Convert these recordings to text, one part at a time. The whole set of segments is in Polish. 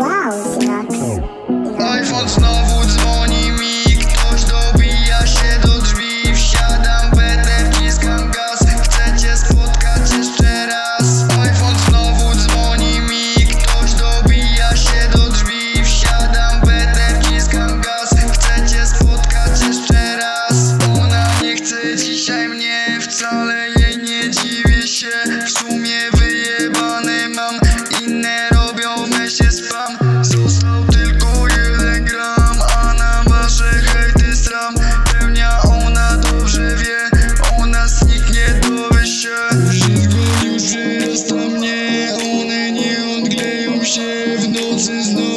Wow, Synapse. is the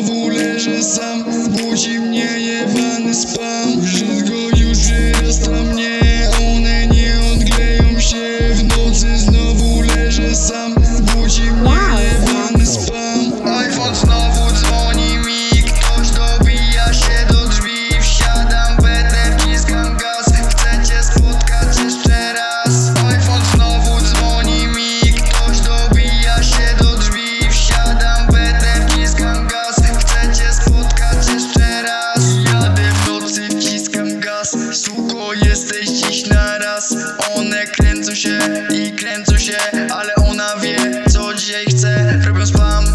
robią spam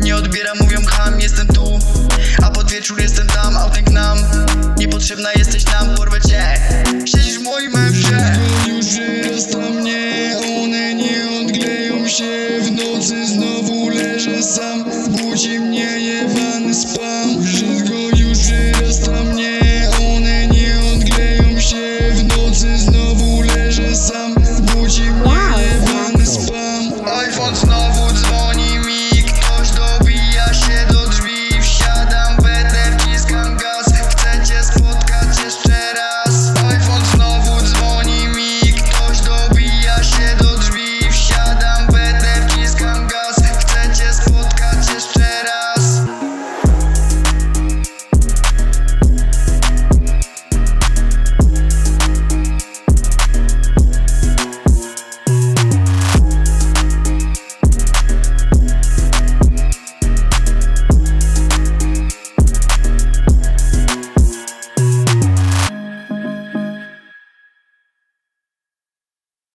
Nie odbieram, mówią ham, jestem tu. A pod wieczór jestem tam, autyk nam. Niepotrzebna jesteś tam, porwę cię. Siedzisz w moim mężczyźnie Już raz na mnie, one nie odgleją się. W nocy znowu leżę sam. Budzi mnie jebany spam.